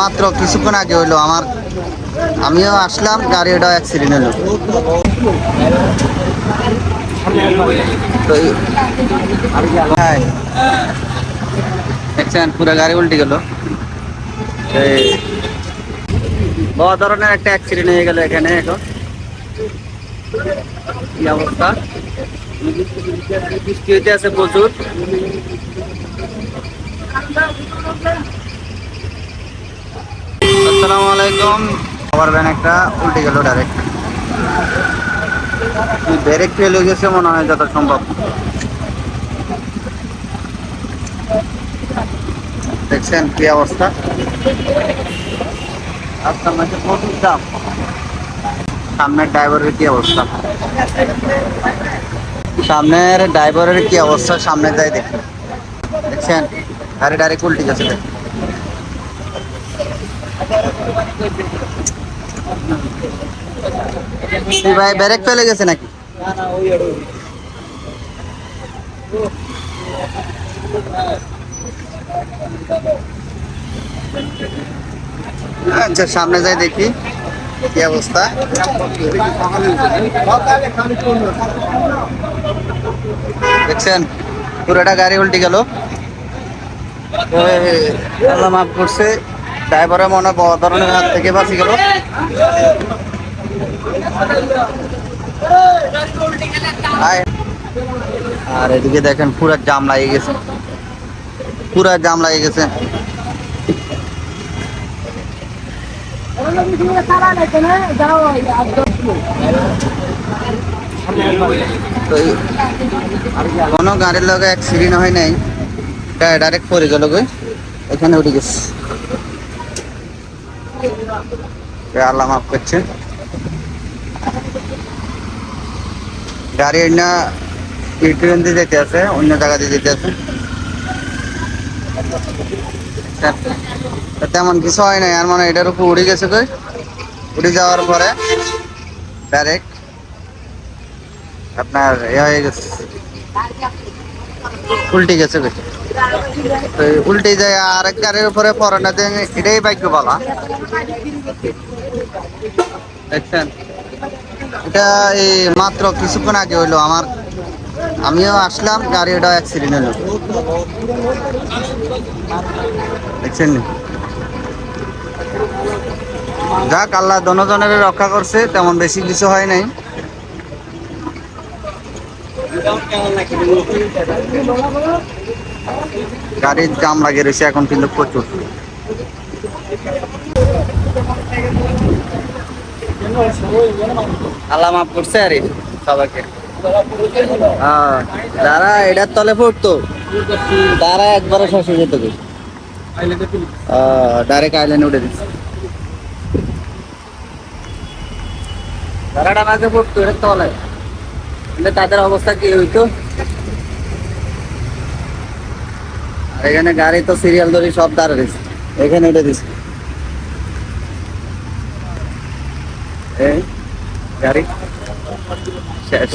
মাত্র কিছুক্ষণ আগে হইল আমার, আমিও আসলাম গাড়ি ওটা অ্যাক্সিডেন্ট হলো দেখছেন, পুরো গাড়ি উল্টে গেল। বড় ধরনের একটা অ্যাক্সিডেন্ট হয়ে গেল এখানে এখন। কি অবস্থা? বৃষ্টি হইতে আছে প্রচুর। আলাইকুম আবার ভ্যান একটা উল্টে গেল ডাইরেক্ট ব্রেক ফেল হয়ে গেছে মনে হয় যত সম্ভব। দেখছেন কি অবস্থা? আপনার মাঝে প্রচুর দাম সামনের ড্রাইভারের কি অবস্থা? সামনের ড্রাইভারের কি অবস্থা? সামনে যাই দেখি। দেখছেন? গাড়ি ডাইরেক্ট উল্টে গেছে। দেখুন। ভাই ব্রেক ফেলে গেছে নাকি? আচ্ছা সামনে যাই দেখি কি অবস্থা। দেখছেন? পুরোটা গাড়ি উল্টে গেল। আল্লাহ মাফ করছে। ড্রাইভারের মনে বড় ধরনের হাত থেকে বাঁচি গেল। আর এদিকে দেখেন পুরা জাম লাগিয়ে গেছে। পুরা জাম লাগিয়ে গেছে। কোনো গাড়ির লগে অ্যাক্সিডেন্ট হয় নাই। ডাইরেক্ট পড়ে গেল এখানে উঠে গেছে। আল্লাহ মাফ করছে। গাড়ি অন্য দিয়ে যেতে অন্য তেমন কিছু হয় নাই, আর মানে এটার উপর উড়ে গেছে কই? উড়ে যাওয়ার পরে ডাইরেক্ট আপনার এ হয়ে গেছে। উল্টে যায় আরেক গাড়ির উপরে পরে না দিয়ে এটাই বাইক বলা দেখছেন? এটা এই মাত্র কিছুক্ষণ আগে হইল আমার। আমিও আসলাম গাড়ি ওটা অ্যাক্সিডেন্ট হলো দেখছেন? যাক, আল্লাহ দনজনের রক্ষা করছে, তেমন বেশি কিছু হয় নাই। গাড়ির জাম লাগে রয়েছে এখন কিন্তু প্রচুর। আল্লাহ মাফ করছে আরে সবাইকে। হ্যাঁ, যারা এটার তলে পড়তো। তারা একবারে শেষ হয়ে যেত ডাইরেক্ট আইল্যান্ডে উঠে দিচ্ছে। যারা ডানাতে পড়তো এটার তলে তাদের অবস্থা কি হইতো? এখানে গাড়ি তো সিরিয়াল ধরে সব দাঁড়া রয়েছে এখানে উঠে দিস এই গাড়ি? শেষ।